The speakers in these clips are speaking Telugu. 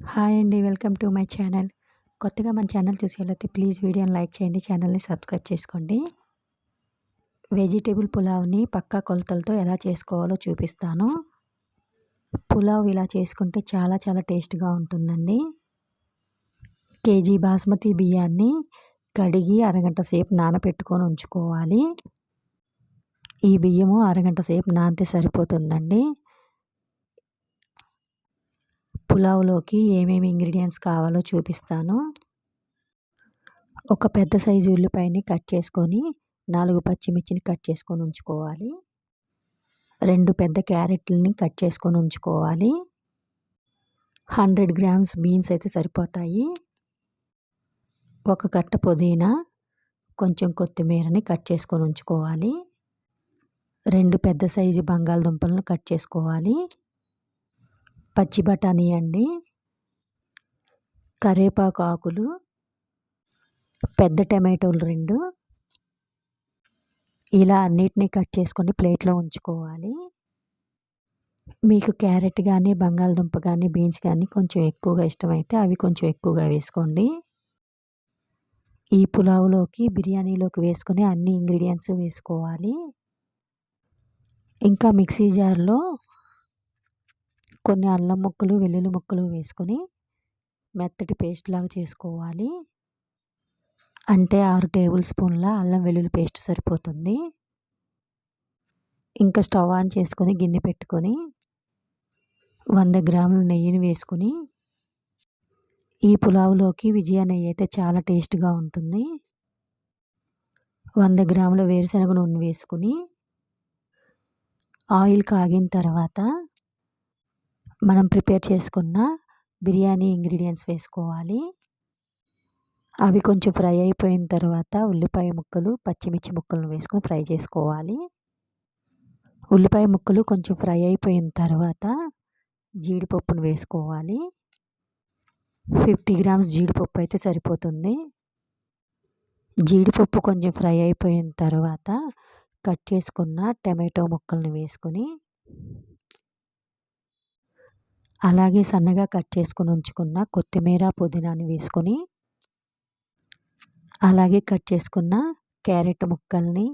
హాయ్ అండి వెల్కమ్ టు మై ఛానల్. కొత్తగా మన ఛానల్ చూసేవాళ్ళైతే ప్లీజ్ వీడియోని లైక్ చేయండి ఛానల్ని సబ్స్క్రైబ్ చేసుకోండి. వెజిటేబుల్ పులావ్ని పక్కా కొలతలతో ఎలా చేసుకోవాలో చూపిస్తాను. పులావ్ ఇలా చేసుకుంటే చాలా చాలా టేస్ట్గా ఉంటుందండి. కేజీ బాస్మతి బియ్యాన్ని కడిగి అరగంట సేపు నానబెట్టుకొని ఉంచుకోవాలి. ఈ బియ్యము అరగంట సేపు నానితే సరిపోతుందండి. పులావ్లోకి ఏమేమి ఇంగ్రీడియంట్స్ కావాలో చూపిస్తాను. ఒక పెద్ద సైజు ఉల్లిపాయని కట్ చేసుకొని నాలుగు పచ్చిమిర్చిని కట్ చేసుకొని ఉంచుకోవాలి. రెండు పెద్ద క్యారెట్లని కట్ చేసుకొని ఉంచుకోవాలి. హండ్రెడ్ గ్రామ్స్ బీన్స్ అయితే సరిపోతాయి. ఒక కట్ట పుదీనా కొంచెం కొత్తిమీరని కట్ చేసుకొని ఉంచుకోవాలి. రెండు పెద్ద సైజు బంగాళదుంపలను కట్ చేసుకోవాలి. పచ్చి బఠానీ అండి కరేపాకు ఆకులు పెద్ద టమాటోలు రెండు. ఇలా అన్నిటినీ కట్ చేసుకొని ప్లేట్లో ఉంచుకోవాలి. మీకు క్యారెట్ కానీ బంగాళదుంప కానీ బీన్స్ కానీ కొంచెం ఎక్కువగా ఇష్టమైతే అవి కొంచెం ఎక్కువగా వేసుకోండి. ఈ పులావులోకి బిర్యానీలోకి వేసుకొని అన్ని ఇంగ్రీడియంట్స్ వేసుకోవాలి. ఇంకా మిక్సీ జార్లో కొన్ని అల్లం ముక్కలు వెల్లుల్లి ముక్కలు వేసుకొని మెత్తటి పేస్ట్ లాగా చేసుకోవాలి. అంటే ఆరు టేబుల్ స్పూన్ల అల్లం వెల్లుల్లి పేస్ట్ సరిపోతుంది. ఇంకా స్టవ్ ఆన్ చేసుకొని గిన్నె పెట్టుకొని వంద గ్రాముల నెయ్యిని వేసుకొని ఈ పులావులోకి విజయ నెయ్యి అయితే చాలా టేస్ట్గా ఉంటుంది. వంద గ్రాముల వేరుశనగ నూనె వేసుకుని ఆయిల్ కాగిన తర్వాత మనం ప్రిపేర్ చేసుకున్న బిర్యానీ ఇంగ్రీడియంట్స్ వేసుకోవాలి. అవి కొంచెం ఫ్రై అయిపోయిన తర్వాత ఉల్లిపాయ ముక్కలు పచ్చిమిర్చి ముక్కలను వేసుకొని ఫ్రై చేసుకోవాలి. ఉల్లిపాయ ముక్కలు కొంచెం ఫ్రై అయిపోయిన తర్వాత జీడిపప్పును వేసుకోవాలి. ఫిఫ్టీ గ్రామ్స్ జీడిపప్పు అయితే సరిపోతుంది. జీడిపప్పు కొంచెం ఫ్రై అయిపోయిన తర్వాత కట్ చేసుకున్న టమాటో ముక్కలను వేసుకొని అలాగే సన్నగా కట్ చేసుకుని ఉంచుకున్న కొత్తిమీర పుదీనాని వేసుకొని అలాగే కట్ చేసుకున్న క్యారెట్ ముక్కల్ని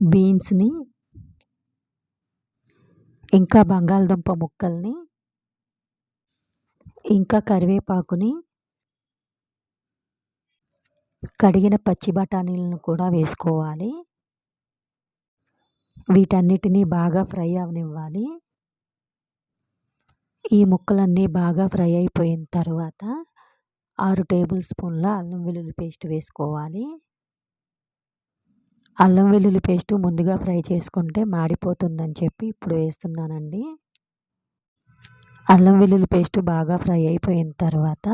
బీన్స్ని ఇంకా బంగాళదుంప ముక్కల్ని ఇంకా కరివేపాకుని కడిగిన పచ్చి బఠానీలను కూడా వేసుకోవాలి. వీటన్నిటినీ బాగా ఫ్రై అవనివ్వాలి. ఈ ముక్కలన్నీ బాగా ఫ్రై అయిపోయిన తర్వాత ఆరు టేబుల్ స్పూన్ల అల్లం వెల్లుల్లి పేస్ట్ వేసుకోవాలి. అల్లం వెల్లుల్లి పేస్ట్ ముందుగా ఫ్రై చేసుకుంటే మాడిపోతుందని చెప్పి ఇప్పుడు వేస్తున్నానండి. అల్లం వెల్లుల్లి పేస్ట్ బాగా ఫ్రై అయిపోయిన తర్వాత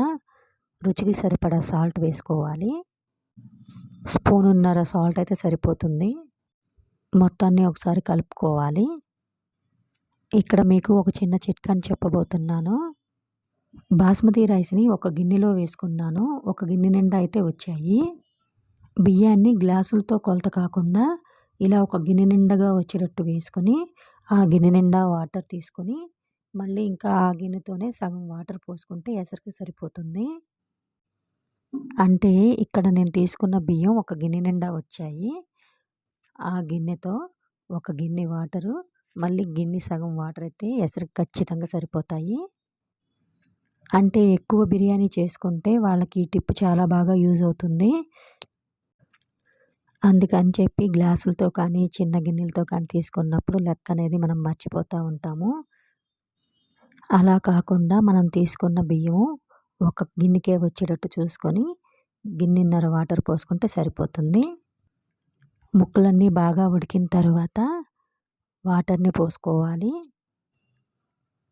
రుచికి సరిపడా సాల్ట్ వేసుకోవాలి. స్పూన్ ఉన్నర సాల్ట్ అయితే సరిపోతుంది. మొత్తాన్ని ఒకసారి కలుపుకోవాలి. ఇక్కడ మీకు ఒక చిన్న చిట్కాని చెప్పబోతున్నాను. బాస్మతి రైస్ని ఒక గిన్నెలో వేసుకున్నాను. ఒక గిన్నె నిండా అయితే వచ్చాయి. బియ్యాన్ని గ్లాసులతో కొలత కాకుండా ఇలా ఒక గిన్నె నిండగా వచ్చేటట్టు వేసుకొని ఆ గిన్నె నిండా వాటర్ తీసుకొని మళ్ళీ ఇంకా ఆ గిన్నెతోనే సగం వాటర్ పోసుకుంటే ఎసరికి సరిపోతుంది. అంటే ఇక్కడ నేను తీసుకున్న బియ్యం ఒక గిన్నె నిండా వచ్చాయి. ఆ గిన్నెతో ఒక గిన్నె వాటరు మళ్ళీ గిన్నె సగం వాటర్ అయితే ఎసరు ఖచ్చితంగా సరిపోతాయి. అంటే ఎక్కువ బిర్యానీ చేసుకుంటే వాళ్ళకి ఈ టిప్ చాలా బాగా యూజ్ అవుతుంది. అందుకని చెప్పి గ్లాసులతో కానీ చిన్న గిన్నెలతో కానీ తీసుకున్నప్పుడు లెక్క అనేది మనం మర్చిపోతూ ఉంటాము. అలా కాకుండా మనం తీసుకున్న బియ్యము ఒక గిన్నెకే వచ్చేటట్టు చూసుకొని గిన్నెన్నర వాటర్ పోసుకుంటే సరిపోతుంది. ముక్కలన్నీ బాగా ఉడికిన తర్వాత వాటర్ని పోసుకోవాలి.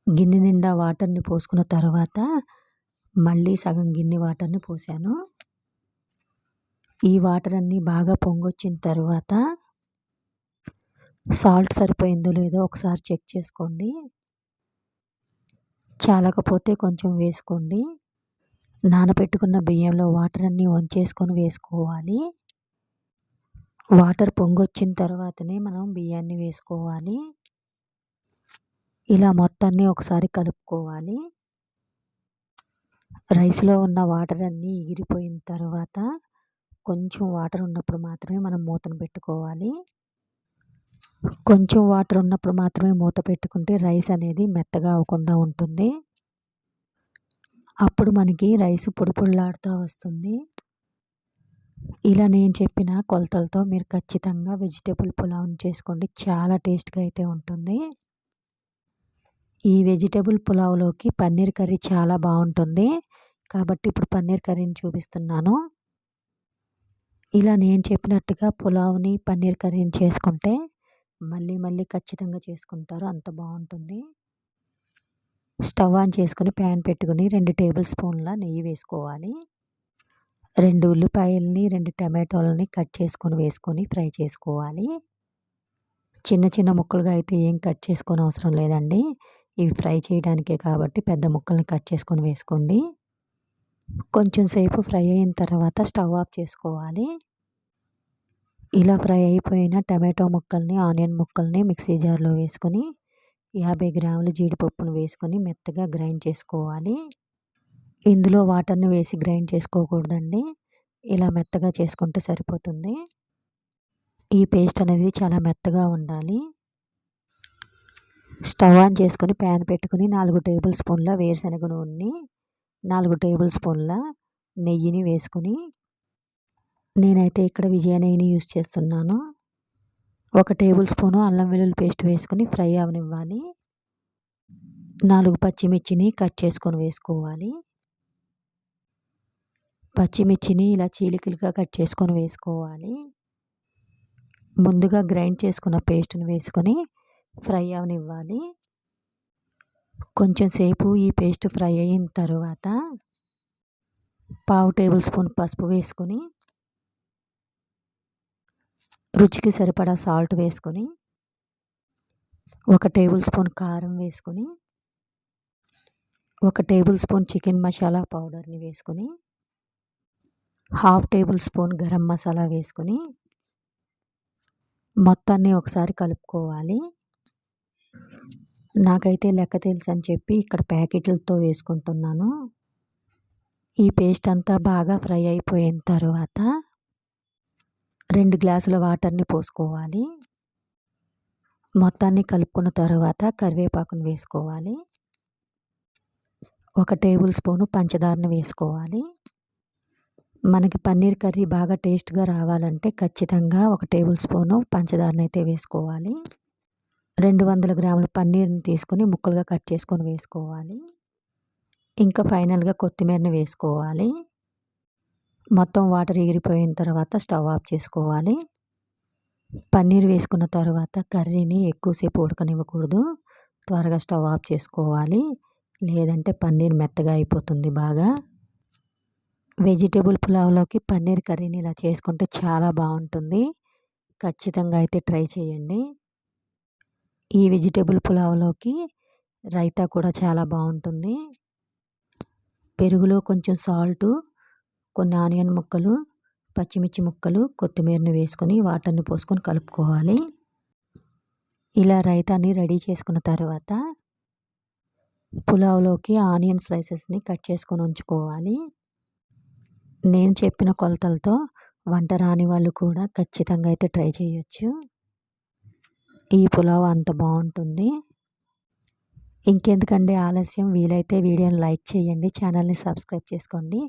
గిన్నె నిండా వాటర్ని పోసుకున్న తర్వాత మళ్ళీ సగం గిన్నె వాటర్ని పోసాను. ఈ వాటర్ అన్నీ బాగా పొంగొచ్చిన తర్వాత సాల్ట్ సరిపోయిందో లేదో ఒకసారి చెక్ చేసుకోండి. చాలకపోతే కొంచెం వేసుకోండి. నానబెట్టుకున్న బియ్యంలో వాటర్ అన్నీ వంచేసుకొని వేసుకోవాలి. వాటర్ పొంగొచ్చిన తర్వాతనే మనం బియ్యాన్ని వేసుకోవాలి. ఇలా మొత్తాన్ని ఒకసారి కలుపుకోవాలి. రైస్లో ఉన్న వాటర్ అన్నీ ఎగిరిపోయిన తర్వాత కొంచెం వాటర్ ఉన్నప్పుడు మాత్రమే మనం మూతను పెట్టుకోవాలి. కొంచెం వాటర్ ఉన్నప్పుడు మాత్రమే మూత పెట్టుకుంటే రైస్ అనేది మెత్తగా అవ్వకుండా ఉంటుంది. అప్పుడు మనకి రైస్ పొడి పొడిలాడుతూ వస్తుంది. ఇలా నేను చెప్పిన కొలతలతో మీరు ఖచ్చితంగా వెజిటేబుల్ పులావ్ని చేసుకోండి. చాలా టేస్ట్గా అయితే ఉంటుంది. ఈ వెజిటేబుల్ పులావ్లోకి పన్నీర్ కర్రీ చాలా బాగుంటుంది. కాబట్టి ఇప్పుడు పన్నీర్ కర్రీని చూపిస్తున్నాను. ఇలా నేను చెప్పినట్టుగా పులావ్ని పన్నీర్ కర్రీని చేసుకుంటే మళ్ళీ మళ్ళీ ఖచ్చితంగా చేసుకుంటారు. అంత బాగుంటుంది. స్టవ్ ఆన్ చేసుకుని ప్యాన్ పెట్టుకుని రెండు టేబుల్ స్పూన్ల నెయ్యి వేసుకోవాలి. రెండు ఉల్లిపాయల్ని రెండు టమాటోలని కట్ చేసుకొని వేసుకొని ఫ్రై చేసుకోవాలి. చిన్న చిన్న ముక్కలుగా అయితే ఏం కట్ చేసుకొని అవసరం లేదండి. ఇవి ఫ్రై చేయడానికే కాబట్టి పెద్ద ముక్కల్ని కట్ చేసుకొని వేసుకోండి. కొంచెం సేపు ఫ్రై అయిన తర్వాత స్టవ్ ఆఫ్ చేసుకోవాలి. ఇలా ఫ్రై అయిపోయిన టమాటో ముక్కల్ని ఆనియన్ ముక్కల్ని మిక్సీ జార్లో వేసుకొని యాభై గ్రాముల జీడిపప్పును వేసుకొని మెత్తగా గ్రైండ్ చేసుకోవాలి. ఇందులో వాటర్ని వేసి గ్రైండ్ చేసుకోకూడదండి. ఇలా మెత్తగా చేసుకుంటే సరిపోతుంది. ఈ పేస్ట్ అనేది చాలా మెత్తగా ఉండాలి. స్టవ్ ఆన్ చేసుకొని ప్యాన్ పెట్టుకుని నాలుగు టేబుల్ స్పూన్ల వేరుశనగ నూనెని నాలుగు టేబుల్ స్పూన్ల నెయ్యిని వేసుకుని నేనైతే ఇక్కడ విజయ నెయ్యిని యూస్ చేస్తున్నాను. ఒక టేబుల్ స్పూను అల్లం వెల్లుల్లి పేస్ట్ వేసుకుని ఫ్రై అవనివ్వాలి. నాలుగు పచ్చిమిర్చిని కట్ చేసుకొని వేసుకోవాలి. పచ్చిమిర్చిని ఇలా చీలికలుగా కట్ చేసుకొని వేసుకోవాలి. ముందుగా గ్రైండ్ చేసుకున్న పేస్ట్ని వేసుకొని ఫ్రై అవనివ్వాలి. కొంచెం సేపు ఈ పేస్ట్ ఫ్రై అయిన తర్వాత పావు టేబుల్ స్పూన్ పసుపు వేసుకొని రుచికి సరిపడా సాల్ట్ వేసుకొని ఒక టేబుల్ స్పూన్ కారం వేసుకొని ఒక టేబుల్ స్పూన్ చికెన్ మసాలా పౌడర్ని వేసుకొని half tablespoon garam masala వేసుకొని మొత్తాన్ని ఒకసారి కలుపుకోవాలి. నాకైతే లెక్క తెలుసు అని చెప్పి ఇక్కడ ప్యాకెట్లతో వేసుకుంటున్నాను. ఈ పేస్ట్ అంతా బాగా ఫ్రై అయిపోయిన తర్వాత రెండు గ్లాసుల వాటర్ని పోసుకోవాలి. మొత్తాన్ని కలుపుకున్న తర్వాత కరివేపాకును వేసుకోవాలి. ఒక టేబుల్ స్పూను పంచదారను వేసుకోవాలి. మనకి పన్నీర్ కర్రీ బాగా టేస్ట్గా రావాలంటే ఖచ్చితంగా ఒక టేబుల్ స్పూను పంచదారని అయితే వేసుకోవాలి. రెండు వందల గ్రాముల పన్నీర్ని తీసుకొని ముక్కలుగా కట్ చేసుకొని వేసుకోవాలి. ఇంకా ఫైనల్గా కొత్తిమీరని వేసుకోవాలి. మొత్తం వాటర్ ఎగిరిపోయిన తర్వాత స్టవ్ ఆఫ్ చేసుకోవాలి. పన్నీర్ వేసుకున్న తర్వాత కర్రీని ఎక్కువసేపు ఉడకనివ్వకూడదు. త్వరగా స్టవ్ ఆఫ్ చేసుకోవాలి. లేదంటే పన్నీర్ మెత్తగా అయిపోతుంది బాగా. వెజిటేబుల్ పులావ్లోకి పన్నీర్ కర్రీని ఇలా చేసుకుంటే చాలా బాగుంటుంది ఖచ్చితంగా అయితే ట్రై చేయండి. ఈ వెజిటేబుల్ పులావ్లోకి రైతా కూడా చాలా బాగుంటుంది పెరుగులో కొంచెం సాల్టు కొన్ని ఆనియన్ ముక్కలు పచ్చిమిర్చి ముక్కలు కొత్తిమీరని వేసుకొని వాటర్ని పోసుకొని కలుపుకోవాలి. ఇలా రైతాని రెడీ చేసుకున్న తర్వాత పులావ్లోకి ఆనియన్ స్లైసెస్ని కట్ చేసుకొని ఉంచుకోవాలి. నేను చెప్పిన కొలతలతో వంట రాని వాళ్ళు కూడా ఖచ్చితంగా అయితే ట్రై చేయొచ్చు. ఈ పులావ్ అంత బాగుంటుంది. ఇంకెందుకండి ఆలస్యం? వీలైతే వీడియోని లైక్ చేయండి ఛానల్ని సబ్స్క్రైబ్ చేసుకోండి.